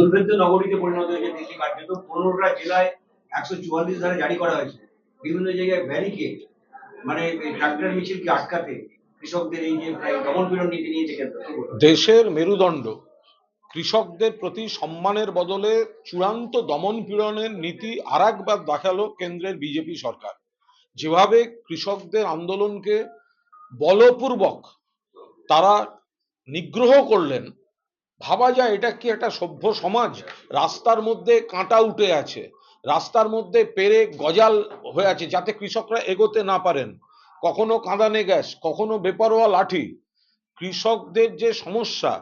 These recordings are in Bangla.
দুর্ভেদ্য নগরীতে পরিণত হয়েছে দিল্লি কার্যত। পনেরোটা জেলায় একশো চুয়াল্লিশ ধারা জারি করা হয়েছে। বিভিন্ন জায়গায় ব্যারিকেড মানে ট্রাক্টর মিছিলকে আটকাতে কৃষকদের এই যে দমন পীড়ন নীতি নিয়েছে? দেশের মেরুদণ্ড। কৃষকদের প্রতি সম্মানের বদলে চূড়ান্ত দমন পীড়নের নীতি আর একবার দেখাল কেন্দ্রের বিজেপি সরকার। যেভাবে কৃষকদের আন্দোলনকে বলপূর্বক তারা নিগ্রহ করলেন ভাবা যায় এটা কি একটা সভ্য সমাজ? রাস্তার মধ্যে কাঁটা উঠে আছে। রাস্তার মধ্যে পেরে গজাল হয়ে আছে যাতে কৃষকরা এগোতে না পারেন। কখনো কাঁদানে গ্যাস, কখনো বেপরোয়া লাঠি। কৃষকদের যে সমস্যা,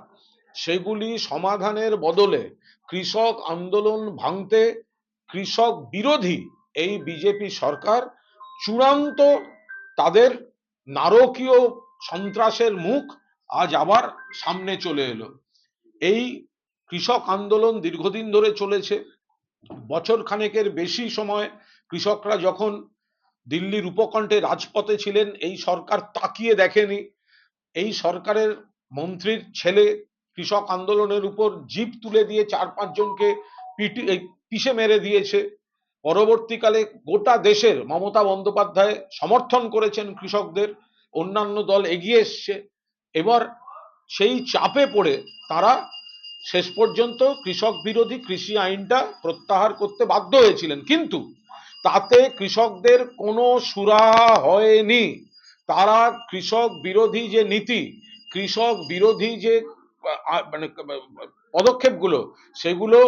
সেগুলি সমাধানের বদলে কৃষক আন্দোলন ভাঙতে কৃষক বিরোধী এই বিজেপি সরকার চূড়ান্ত তাদের নারকীয় সন্ত্রাসের মুখ আজ আবার সামনে চলে এলো। এই কৃষক আন্দোলন দীর্ঘদিন ধরে চলেছে। বছর খানেকের বেশি সময় কৃষকরা যখন দিল্লির উপকণ্ঠে রাজপথে ছিলেন, এই সরকার তাকিয়ে দেখেনি। এই সরকারের মন্ত্রীর ছেলে কৃষক আন্দোলনের উপর জিপ তুলে দিয়ে চার পাঁচজনকে পিটি পিষে মেরে দিয়েছে। পরবর্তীকালে গোটা দেশের মমতা বন্দ্যোপাধ্যায় সমর্থন করেছেন কৃষকদের। অন্যান্য দল এগিয়ে এসছে। এবার সেই চাপে পড়ে তারা শেষ পর্যন্ত কৃষক বিরোধী কৃষি আইনটা প্রত্যাহার করতে বাধ্য হয়েছিলেন। কিন্তু তাতে কৃষকদের কোনো সুরাহা হয়নি। তারা কৃষক বিরোধী যে নীতি, কৃষক বিরোধী যে মানে পদক্ষেপগুলো, সেগুলো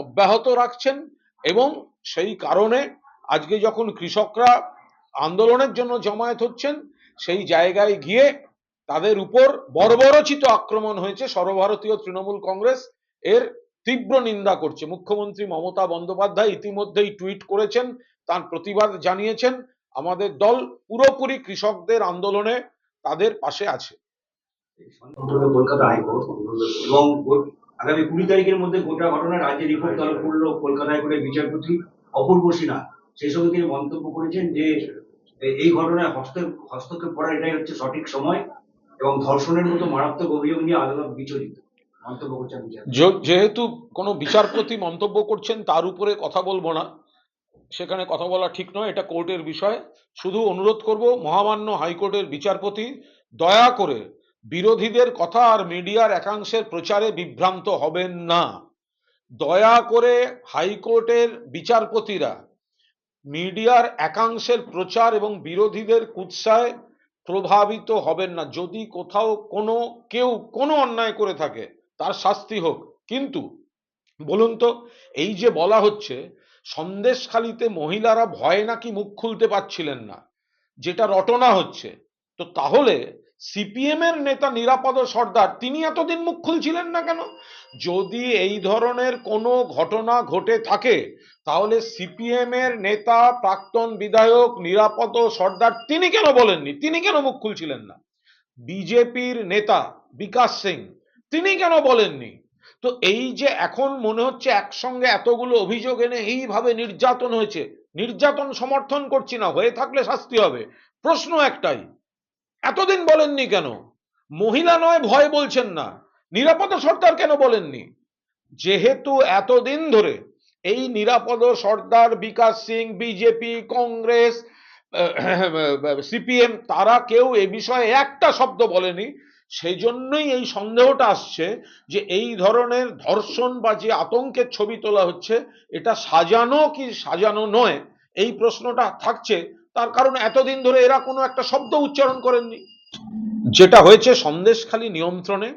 অব্যাহত রাখছেন এবং সেই কারণে আজকে যখন কৃষকরা আন্দোলনের জন্য জমায়েত হচ্ছেন, সেই জায়গায় গিয়ে তাদের উপর বর্বরচিত আক্রমণ হয়েছে। সর্বভারতীয় তৃণমূল কংগ্রেস এর তীব্র নিন্দা করছে। মুখ্যমন্ত্রী মমতা বন্দ্যোপাধ্যায় ইতিমধ্যেই টুইট করেছেন, তার প্রতিবাদ জানিয়েছেন। আমাদের দল পুরোপুরি কৃষকদের আন্দোলনে তাদের পাশে আছে। আগামী কুড়ি তারিখের মধ্যে গোটা ঘটনা রাজ্যে রিপোর্ট তলব করল কলকাতা হাইকোর্টের বিচারপতি অপূর্ব সিনহা। সেই সঙ্গে তিনি মন্তব্য করেছেন যে, এই ঘটনায় হস্তক্ষেপ করার এটাই হচ্ছে সঠিক সময়। এবং ধর্ষণের মতো মারাত্মক অভিযোগ নিয়ে আদালত বিচলিত। যেহেতু কোনো বিচারপতি মন্তব্য করছেন, তার উপরে কথা বলব না। সেখানে কথা বলা ঠিক নয়, এটা কোর্টের বিষয়। শুধু অনুরোধ করব, মহামান্য হাইকোর্টের বিচারপতি, দয়া করে বিরোধীদের কথা আর মিডিয়ার একাংশের প্রচারে বিভ্রান্ত হবেন না। দয়া করে হাইকোর্টের বিচারপতিরা, মিডিয়ার একাংশের প্রচার এবং বিরোধীদের কুৎসায় প্রভাবিত হবেন না। যদি কোথাও কোনো, কেউ কোনো অন্যায় করে থাকে, তার শাস্তি হোক। কিন্তু বলুন তো, এই যে বলা হচ্ছে, সন্দেশখালিতে মহিলারা ভয়ে নাকি মুখ খুলতে পারছিলেন না, যেটা রটনা হচ্ছে, তো তাহলে সিপিএম এর নেতা নিরাপদ সর্দার, তিনি এতদিন মুখ খুলছিলেন না কেন? যদি এই ধরনের কোনো ঘটনা ঘটে থাকে, তাহলে সিপিএম এর নেতা, প্রাক্তন বিধায়ক, নিরাপদ সর্দার, তিনি কেন বলেননি? তিনি কেন মুখ খুলছিলেন না? বিজেপির নেতা বিকাশ সিং, তিনি কেন বলেননি? তো এই যে এখন মনে হচ্ছে একসঙ্গে এতগুলো অভিযোগ এনে এইভাবে নির্যাতন হয়েছে, নির্যাতন সমর্থন করছি না, হয়ে থাকলে শাস্তি হবে। প্রশ্ন একটাই এতদিন বলেননি কেন? মহিলা নয়, ভয় বলছেন না। নিরাপদ সর্দার কেন বলেননি? যেহেতু এতদিন ধরে এই নিরাপদ সর্দার বিকাশ সিং, বিজেপি, কংগ্রেস সিপিএম, তারা কেউ এ বিষয়ে একটা শব্দ বলেনি। সেই জন্যই এই সন্দেহটা আসছে যে এই ধরনের ধর্ষণ বা যে আতঙ্কের ছবি তোলা হচ্ছে, এটা সাজানো কি সাজানো নয়? এই প্রশ্নটা থাকছে। তার কারণ এতদিন ধরে এরা কোনো একটা শব্দ উচ্চারণ করেননি। যেটা হয়েছে সন্দেশখালী নিয়ন্ত্রণে,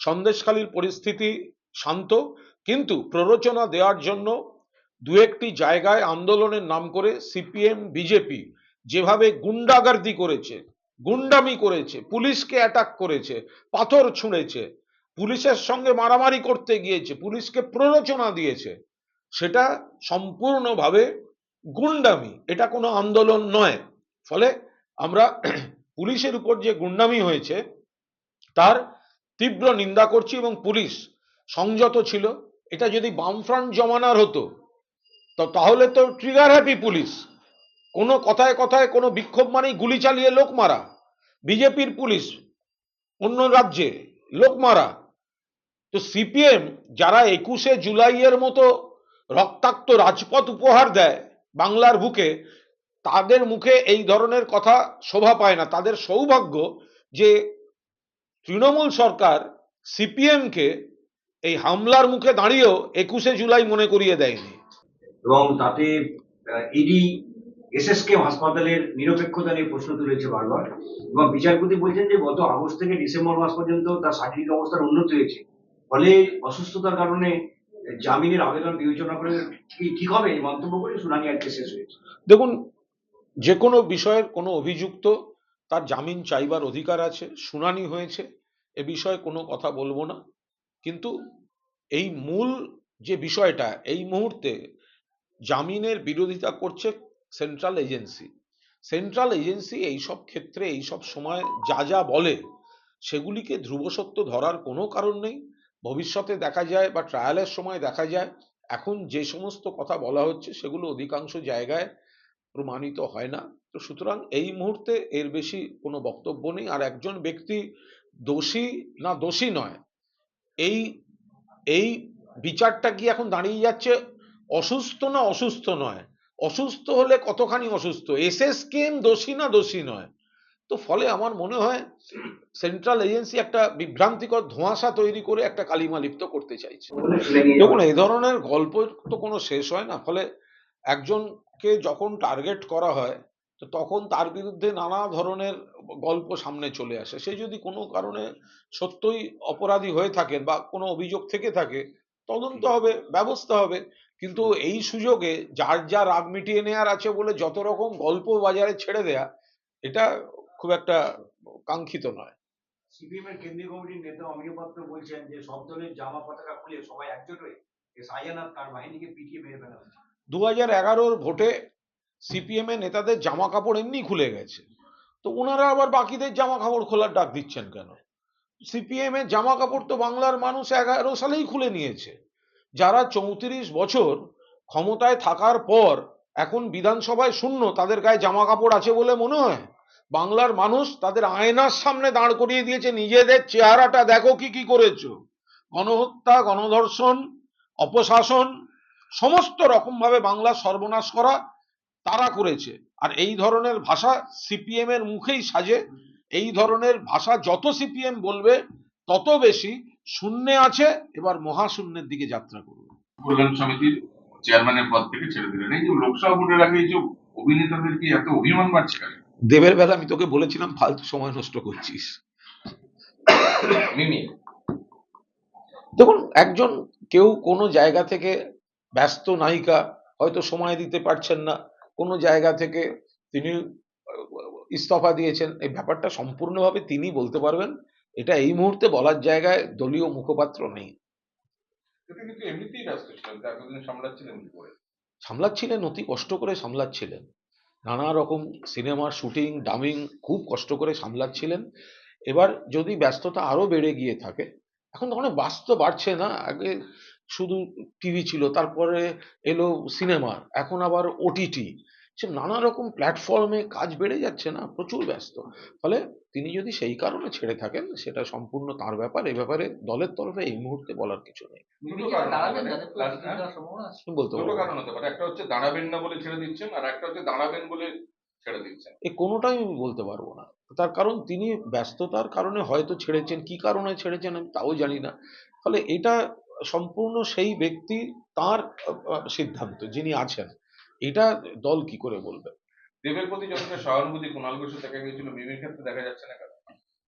সন্দেশখালীর পরিস্থিতি শান্ত, কিন্তু প্ররোচনা দেওয়ার জন্য দু একটি জায়গায় আন্দোলনের নাম করে সিপিএম, বিজেপি যেভাবে গুন্ডাগার্দি করেছে, গুন্ডামি করেছে, পুলিশকে অ্যাটাক করেছে, পাথর ছুঁড়েছে, পুলিশের সঙ্গে মারামারি করতে গিয়েছে, পুলিশকে প্ররোচনা দিয়েছে, সেটা সম্পূর্ণভাবে গুন্ডামি, এটা কোনো আন্দোলন নয়। ফলে আমরা পুলিশের উপর যে গুন্ডামি হয়েছে, তার তীব্র নিন্দা করছি এবং পুলিশ সংযত ছিল। এটা যদি বামফ্রন্ট জমানার হতো, তো তাহলে তো ট্রিগার হ্যাপি পুলিশ। কোনো কথায় কথায় কোনো বিক্ষোভ মানেই গুলি চালিয়ে লোক মারা। বিজেপির পুলিশ, অন্য রাজ্যে লোক মারা। তো সিপিএম যারা একুশে জুলাইয়ের মতো রক্তাক্ত রাজপথ উপহার দেয় বাংলার বুকে তাদের মুখে এই ধরনের কথা শোভা পায় না। তাদের সৌভাগ্য যে তৃণমূল সরকার সিপিএমকে এই হামলার মুখে দাঁড়িয়েও একুশে জুলাই মনে করিয়ে দেয়নি। এবং তাতে ইডি, এসএসকে, হাসপাতালের নিরপেক্ষতা নিয়ে প্রশ্ন তুলেছে বারবার। এবং বিচারপতি বলছেন যে গত আগস্ট থেকে ডিসেম্বর মাস পর্যন্ত তার শারীরিক অবস্থার উন্নতি হয়েছে। ফলে অসুস্থতার কারণে জামিনের আবেদন বিবেচনা করে কি হবে? এই মন্তব্য করে শুনানি আজকে শেষ হয়েছে। দেখুন, যে কোনো বিষয়ের কোনো অভিযুক্ত তার জামিন চাইবার অধিকার আছে, শুনানি হয়েছে, এ বিষয়ে কোনো কথা বলব না। কিন্তু এই মূল যে বিষয়টা, এই মুহূর্তে জামিনের বিরোধিতা করছে সেন্ট্রাল এজেন্সি। সেন্ট্রাল এজেন্সি এইসব ক্ষেত্রে এইসব সময় যা যা বলে, সেগুলিকে ধ্রুবসত্য ধরার কোনো কারণ নেই। ভবিষ্যতে দেখা যায় বা ট্রায়ালের সময় দেখা যায়, এখন যে সমস্ত কথা বলা হচ্ছে সেগুলো অধিকাংশ জায়গায় প্রমাণিত হয় না। তো সুতরাং এই মুহূর্তে এর বেশি কোনো বক্তব্য নেই। আর একজন ব্যক্তি দোষী না দোষী নয়, এই এই বিচারটা কি এখন দাঁড়িয়ে যাচ্ছে? অসুস্থ না অসুস্থ নয়? অসুস্থ হলে কতখানি অসুস্থ? এস এস কেম দোষী না দোষী নয়? তো ফলে আমার মনে হয় সেন্ট্রাল এজেন্সি একটা বিভ্রান্তিকর ধোঁয়াশা তৈরি করে একটা কালিমা লিপ্ত করতে চাইছে। দেখুন, এই ধরনের গল্প তো কোনো শেষ হয় না। ফলে একজনকে যখন টার্গেট করা হয়, তো তখন তার বিরুদ্ধে নানা ধরনের গল্প সামনে চলে আসে। সে যদি কোনো কারণে সত্যই অপরাধী হয়ে থাকেন বা কোনো অভিযোগ থেকে থাকে, তদন্ত হবে, ব্যবস্থা হবে। কিন্তু এই সুযোগে যার যা রাগ মিটিয়ে নেওয়ার আছে বলে যত রকম গল্প বাজারে ছেড়ে দেয়া, এটা খুব একটা কাঙ্ক্ষিত নয়। সিপিএম এর কেন্দ্রীয় কমিটির নেতা অমিয় পাত্র বলছেন যে সব দলের জামা পতাকা খুলে সবাই একজোট হয়ে শাহজাহান তার বাহিনীকে পিটিয়ে মেরে ফেলা হয়েছে। দু হাজার এগারোর ভোটে সিপিএম এর নেতাদের জামা কাপড় এমনি খুলে গেছে। তো ওনারা আবার বাকিদের জামা কাপড় খোলার ডাক দিচ্ছেন কেন? সিপিএম এর জামা কাপড় তো বাংলার মানুষ এগারো সালেই খুলে নিয়েছে। যারা চৌত্রিশ বছর ক্ষমতায় থাকার পর এখন বিধানসভায় শূন্য তাদের গায়ে জামা কাপড় আছে বলে মনে হয়? বাংলার মানুষ তাদের আয়নার সামনে দাঁড় করিয়ে দিয়েছে, নিজেদের চেহারাটা দেখো কি কি করেছ। গণহত্যা, গণধর্ষণ, অপশাসন, সমস্ত রকম ভাবে বাংলা সর্বনাশ করা তারা করেছে। আর এই ধরনের ভাষা সিপিএম এর মুখেই সাজে। এই ধরনের ভাষা যত সিপিএম বলবে, তত বেশি শূন্যে আছে। এবার মহাশূন্যের দিকে যাত্রা করবে কল্যাণ সমিতির চেয়ারম্যানের পদ থেকে ছেড়ে দিলেন। এই যে লোকসভা ভোটের আগে এই যে অভিনেতাদের কি এত অভিমান বাড়ছে? দেবের বেলা আমি তোকে বলেছিলাম ফালতু সময় নষ্ট করছিস। দেখুন একজন কেউ কোনো জায়গা থেকে ব্যস্ত নায়িকা হয়তো সময় দিতে পারছেন না কোনো জায়গা থেকে তিনি ইস্তফা দিয়েছেন এই ব্যাপারটা সম্পূর্ণভাবে তিনি বলতে পারবেন। এটা এই মুহূর্তে বলার জায়গায় দলীয় মুখপাত্র নেই। সামলাচ্ছিলেন অতি কষ্ট করে সামলাচ্ছিলেন। নানা রকম সিনেমার শুটিং, ডামিং খুব কষ্ট করে সামলাচ্ছিলেন। এবার যদি ব্যস্ততা আরও বেড়ে গিয়ে থাকে, এখন তো তখন বাস্তব বাড়ছে না? আগে শুধু টিভি ছিল, তারপরে এলো সিনেমা, এখন আবার ওটিটি। সে নানা রকম প্ল্যাটফর্মে কাজ বেড়ে যাচ্ছে না প্রচুর ব্যস্ত। ফলে তিনি যদি সেই কারণে ছেড়ে থাকেন সেটা সম্পূর্ণ তার ব্যাপার। এ ব্যাপারে দলের তরফে এই মুহূর্তে বলার কিছু নেই। আমি বলতে একটা হচ্ছে দাঁড়াবেন না বলে ছেড়ে দিচ্ছেন আর একটা হচ্ছে দাঁড়াবেন বলে ছেড়ে দিচ্ছেন। এ কোনোটাই আমি বলতে পারব না। তার কারণ তিনি ব্যস্ততার কারণে হয়তো ছেড়েছেন কি কারণে ছেড়েছেন আমি তাও জানি না। ফলে এটা সম্পূর্ণ সেই ব্যক্তি তার সিদ্ধান্ত যিনি আছেন। এটা দল কি করে বলবে? দেবের প্রতি যতটা সহানুভূতি কুণাল ঘোষের দেখা গিয়েছিল মিমির ক্ষেত্রে দেখা যাচ্ছে না কেন?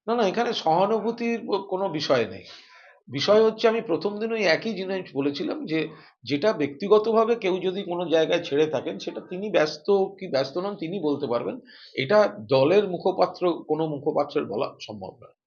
না না এখানে সহানুভূতির কোনো বিষয় নেই। বিষয় হচ্ছে আমি প্রথম দিন ওই একই জিনিস বলেছিলাম যে যেটা ব্যক্তিগতভাবে কেউ যদি কোনো জায়গায় ছেড়ে থাকেন সেটা তিনি ব্যস্ত কি ব্যস্ত নন তিনি বলতে পারবেন। এটা দলের মুখপাত্র কোনো মুখপাত্রের বলা সম্ভব নয়